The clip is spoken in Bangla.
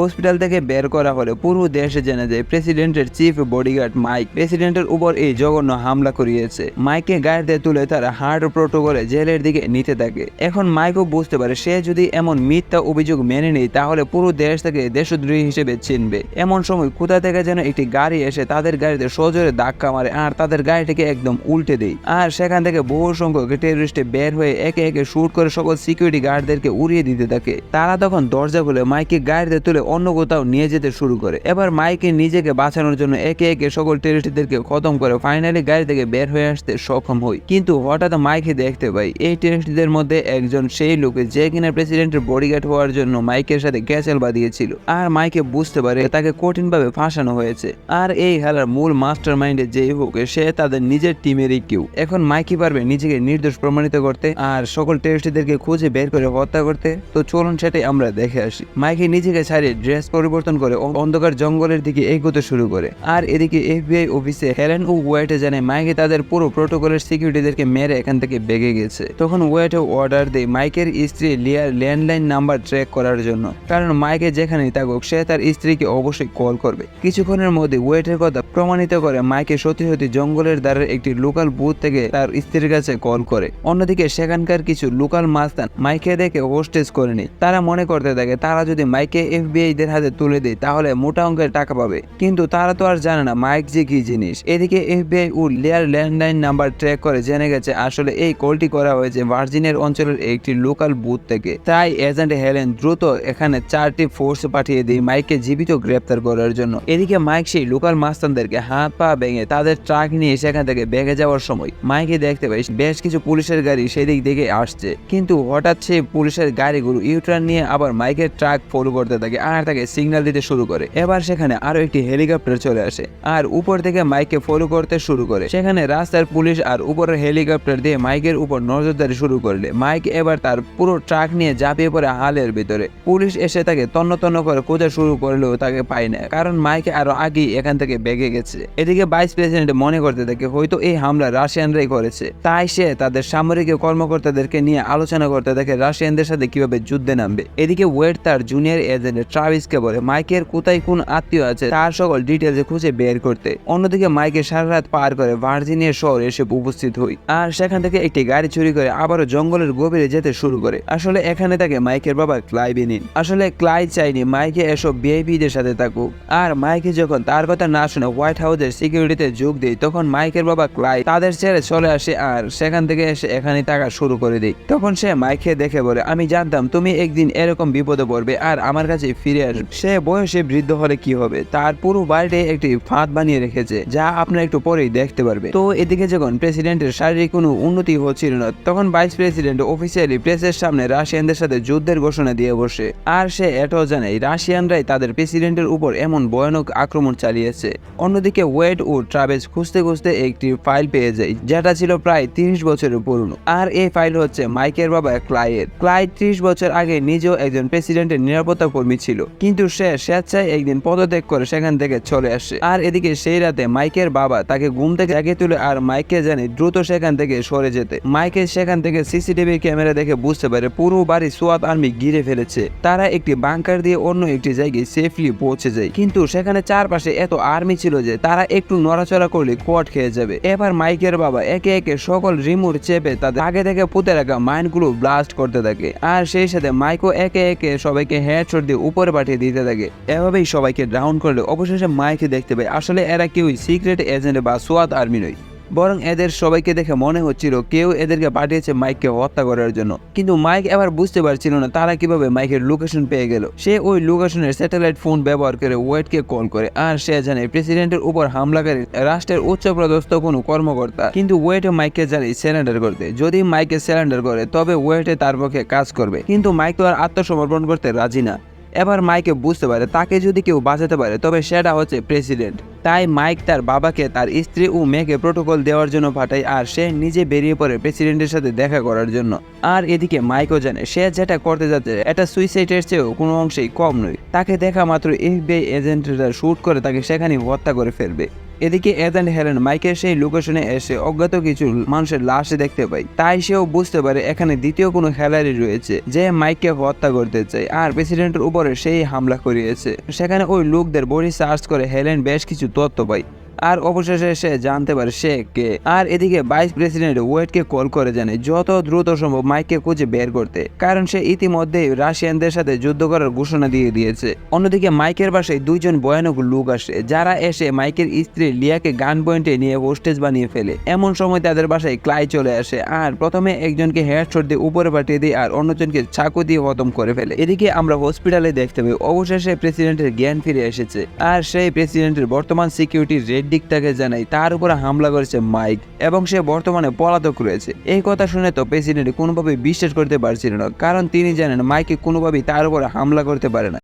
হসপিটাল থেকে বের করা হলে পুরো দেশে জেনে যায় প্রেসিডেন্টের চিফ বডিগার্ড মাইক প্রেসিডেন্টের উপর এই জঘন্য হামলা করিয়েছে। মাইককে গাড়িতে তুলে তারা হার্ট প্রোটোকলে জেলের দিকে নিতে থাকে। এখন মাইকও বুঝতে পারে সে যদি এমন মিথ্যা অভিযোগ মেনে নেয়, তাহলে পুরো দেশ থেকে দেশদ্রোহী হিসেবে চিনবে। এমন সময় কোথা থেকে যেন একটি গাড়ি এসে তাদের গাড়িতে সজোরে ধাক্কা মারে আর তাদের গাড়িটিকে একদম উল্টে দেয়। আর সেখান থেকে বহু সংখ্যক টেররিস্টে বের হয়ে একে একে শুট করে সকল সিকিউরিটি গার্ডদেরকে উড়িয়ে দিতে থাকে। তারা তখন দরজা খুলে মাইকে গাড়িতে তুলে অন্য কোথাও নিয়ে যেতে শুরু করে। এবার মাইকে নিজেকে বাঁচানোর জন্য একে একে সকল টেরিস্টদেরকে খতম করে ফাইনালি গাড়ি থেকে বের হয়ে আসতে সক্ষম হই। কিন্তু হঠাৎ মাইকে দেখতে পাই, এই টেরিস্টদের মধ্যে একজন সেই লোক যে কিনা প্রেসিডেন্টের বডিগার্ড হওয়ার জন্য মাইকের সাথে ক্যাচেল বাঁধিয়েছিল। আর মাইকে বুঝতে পারে তাকে কঠিনভাবে ফাঁসানো হয়েছে। আর এই খেলার মূল মাস্টার মাইন্ডে যেই হোক, সে তাদের নিজের টিমেরই কেউ। এখন মাইকি পারবে নিজেকে নির্দোষ প্রমাণিত করতে আর সকল টেরিস্টদেরকে খুঁজে বের করে হত্যা করতে। তো চলুন সেটাই আমরা দেখে আসি। মাইকে নিজেকে ছাড়িয়ে ড্রেস পরিবর্তন করে অন্ধকার জঙ্গলের দিকে এগোতে শুরু করে। আর এদিকে এফবিআই অফিসে হেলেন ও ওয়েটে জানে মাইকে তাদের পুরো প্রোটোকলের সিকিউরিটিদেরকে মেরে এখান থেকে বেগে গেছে। তখন ওয়েটে অর্ডার দেয় মাইকের স্ত্রী লিয়ার ল্যান্ডলাইন নাম্বার ট্র্যাক করার জন্য। কারণ মাইকে যেখানেই থাকুক সে তার স্ত্রীকে অবশ্যই কল করবে। কিছুক্ষণের মধ্যে ওয়েটের কথা প্রমাণিত করে মাইকে সত্যি সত্যি জঙ্গলের দ্বারের একটি লোকাল বুথ থেকে তার স্ত্রীর কাছে কল করে। অন্যদিকে সেখানকার কিছু লোকাল মাস্তান মাইকে দেখে হোস্টেজ করে নেই তারা মনে করতে থাকে, তারা যদি মাইকে এফবিআই দের হাতে তুলে দেয়, তাহলে মোটা অঙ্কের টাকা পাবে। কিন্তু তারা তো আর জানে না মাইক যে কি জিনিস। এদিকে এফবিআই ও লেয়ার ল্যান্ডলাইন নাম্বার ট্র্যাক করে, জেনে গেছে আসলে এই কলটি করা হয়েছে ভার্জিনের অঞ্চলের একটি লোকাল বুথ থেকে। তাই এজেন্ট হেলেন দ্রুত এখানে চারটি ফোর্স পাঠিয়ে দিয়ে মাইককে জীবিত গ্রেপ্তার করার জন্য। এদিকে মাইক সেই লোকাল মাস্তানদেরকে হাত পা ভেঙে তাদের ট্রাক নিয়ে সেখান থেকে বেগে যাওয়ার সময় মাইকে দেখতে পাই, বেশ কিছু পুলিশের গাড়ি সেদিক দিকে আসছে। কিন্তু হঠাৎ সেই পুলিশের গাড়িগুলো ইউটার্ন নিয়ে আবার মাইকের ট্রাক ফলো করতে থাকে। আর তাকে সিগন্যাল দিতে শুরু করে। এবার সেখানে আরও একটি হেলিকপ্টার চলে আসে আর উপর থেকে মাইককে ফলো করতে শুরু করে। সেখানে রাস্তার পুলিশ আর উপরের হেলিকপ্টার দিয়ে মাইকের উপর নজরদারি শুরু করলে। মাইক এবার তার পুরো ট্রাক নিয়ে ঝাঁপিয়ে পড়ে হালের ভিতরে। পুলিশ এসে তাকে তন্ন তন্ন করে খোঁজা শুরু করলেও তাকে পায় না, কারণ মাইক আরও আগেই এখান থেকে বেগে গেছে। এদিকে ভাইস প্রেসিডেন্ট মনে করতে থাকে, হয়তো এই হামলা রাশিয়ানরাই করেছে। তাই সে তাদের সামরিক কর্মকর্তাদেরকে নিয়ে আলোচনা করতে থাকে, রাশিয়ানদের সাথে কীভাবে যুদ্ধে নামবে? এদিকে ওয়েট তার জুনিয়র এজেন্ট ট্রাভিসকে বলে, মাইকের কোথায় কোন আত্মীয় আছে, তার সকল ডিটেলস খুঁজে বের করতে। অন্যদিকে মাইকে সারা রাত পার করে ভার্জিনিয়া শহর এসে উপস্থিত হই। আর সেখান থেকে একটি গাড়ি চুরি করে আবারও জঙ্গলের গভীরে যেতে শুরু করে। আসলে এখানে থাকে মাইকের বাবা ক্লাইভি নিন। আসলে ক্লাই চাইনি, মাইকে এসব ভিআইপিদের সাথে থাকুক। আর মাইকে যখন তার কথা না শুনে হোয়াইট হাউসের সিকিউরিটিতে যোগ দেয় তখন মাইকের বাবা ক্লাই তাদের ছেড়ে চলে আসে আর সেখান থেকে এসে এখানে টাকা শুরু করে দেয় তখন সে মাইকে দেখে বলে, আমি জানতাম তুমি একদিন এরকম বিপদে পড়বে, আর আমার কাছে ফিরে আসবে। সে বয়সে বৃদ্ধ হলে কি হবে? তার পুরো বাড়িতে একটি ফাঁদ বানিয়ে রেখেছে, যা আপনারা একটু পরেই দেখতে পারবে তো এদিকে যখন প্রেসিডেন্টের শারীরিক কোনো উন্নতি হচ্ছিল না, তখন ভাইস প্রেসিডেন্ট অফিসিয়ালি প্রেসের সামনে রাশিয়ানদের সাথে যুদ্ধের ঘোষণা দিয়ে বসে। আর সে এটাও জানে, রাশিয়ানরাই তাদের প্রেসিডেন্টের উপর এমন ভয়ানক আক্রমণ চালিয়েছে। অন্যদিকে ওয়েড ও ট্রাভেজ খুঁজতে খুঁজতে একটি ফাইল পেয়ে যায়, যেটা ছিল প্রায় তিরিশ বছরের পুরনো। আর এই ফাইল হচ্ছে মাইকের বাবা ক্লাইয়ের। ক্লাই ত্রিশ বছর আগে নিজেও একজন প্রেসিডেন্টের নিরাপত্তা কর্মী ছিল। কিন্তু সে স্বেচ্ছায় একদিন পদত্যাগ করে সেখান থেকে চলে আসে। আর এদিকে সেই রাতে মাইকের বাবা তাকে ঘুম থেকে জাগিয়ে তুলে আর মাইককে জানে দ্রুত সেখান থেকে সরে যেতে। মাইকে সেখান থেকে সিসিটিভি ক্যামেরা দেখে বুঝতে পারে পুরো বাড়ি সোয়াত আর্মি ঘিরে ফেলেছে। তারা একটি বাংকার দিয়ে অন্য একটি জায়গায় সেফলি পৌঁছে যায়। কিন্তু সেখানে চারপাশে এত আর্মি ছিল যে তারা একটু নড়াচড়া করলে কোয়াট খেয়ে যাবে। এবার মাইকের বাবা একে একে সকল রিমোট চেপে তাদের আগে থেকে পুঁতে রাখা মাইনগুলো ব্লাস্ট করতে থাকে। আর সেই সাথে মাইকও একে একে সবাইকে হেডশট দিয়ে উপরে পাঠিয়ে দিতে থাকে। এভাবেই সবাইকে ডাউন করলে অবশেষে মাইকে দেখতে পায়। আসলে এরা কেউই সিক্রেট এজেন্ট বা সোয়াত আর্মি নয়। বরং এদের সবাইকে দেখে মনে হচ্ছিল কেউ এদেরকে পাঠিয়েছে মাইককে হত্যা করার জন্য। কিন্তু মাইক এবার বুঝতে পারছিল না তারা কীভাবে মাইকের লোকেশন পেয়ে গেল। সে ওই লোকেশনের স্যাটেলাইট ফোন ব্যবহার করে ওয়েটকে কল করে। আর সে জানে প্রেসিডেন্টের উপর হামলাকারী রাষ্ট্রের উচ্চপদস্থ কোনো কর্মকর্তা। কিন্তু ওয়েটে মাইককে জানে স্যালেন্ডার করতে। যদি মাইকে স্যালেন্ডার করে, তবে ওয়েটে তার পক্ষে কাজ করবে। কিন্তু মাইক তো আর আত্মসমর্পণ করতে রাজি না। এবার মাইকে বুঝতে পারে, তাকে যদি কেউ বাঁচাতে পারে, তবে সেটা হচ্ছে প্রেসিডেন্ট। তাই মাইক তার বাবাকে, তার স্ত্রী ও মেয়েকে প্রোটোকল দেওয়ার জন্য পাঠায়, আর সে নিজে বেরিয়ে পড়ে প্রেসিডেন্টের সাথে দেখা করার জন্য। আর এদিকে মাইকও জানে, সে যেটা করতে যাচ্ছে, এটা সুইসাইডের চেয়েও কোনো অংশেই কম নয়। তাকে দেখা মাত্র এফবিআই এজেন্টরা শ্যুট করে তাকে সেখানে হত্যা করে ফেলবে। এদিকে এজেন্ট হেলেন মাইকের সেই লোকেশনে এসে অজ্ঞাত কিছু মানুষের লাশ দেখতে পায়। তাই সেও বুঝতে পারে এখানে দ্বিতীয় কোনো খেলারি রয়েছে যে মাইককে হত্যা করতে চায় আর প্রেসিডেন্টের উপরে সেই হামলা করিয়েছে। সেখানে ওই লোকদের বডি সার্চ করে হেলেন বেশ কিছু তথ্য পায়। আর অবশেষে সে জানতে পারে সে কে। আর এদিকে ভাইস প্রেসিডেন্ট ওয়েটকে কল করে জানে যত দ্রুত সম্ভব মাইককে খুঁজে বের করতে, কারণ সে ইতিমধ্যেই রাশিয়ানদের সাথে যুদ্ধ করার ঘোষণা দিয়ে দিয়েছে। অন্যদিকে মাইকের বাসায় দুইজন ভয়ানক লোক আসে, যারা এসে মাইকের স্ত্রী লিয়াকে গান পয়েন্টে নিয়ে হোস্টেজ বানিয়ে ফেলে। এমন সময় তাদের বাসায় ক্লাই চলে আসে আর প্রথমে একজনকে হেডশট দিয়ে উপরে পাঠিয়ে দেয় আর অন্যজনকে চাকু দিয়ে খতম করে ফেলে। এদিকে আমরা হসপিটালে দেখতে পাই, অবশেষে প্রেসিডেন্টের জ্ঞান ফিরে এসেছে। আর সেই প্রেসিডেন্টের বর্তমান সিকিউরিটি রেড দিকটাকে জানাই। তার উপরে হামলা করেছে মাইক এবং সে বর্তমানে পলাতক রয়েছে। এই কথা শুনে তো প্রেসিডেন্ট কোনোভাবেই বিশ্বাস করতে পারছিল না, কারণ তিনি জানেন মাইকে কোনোভাবেই তার উপরে হামলা করতে পারে না।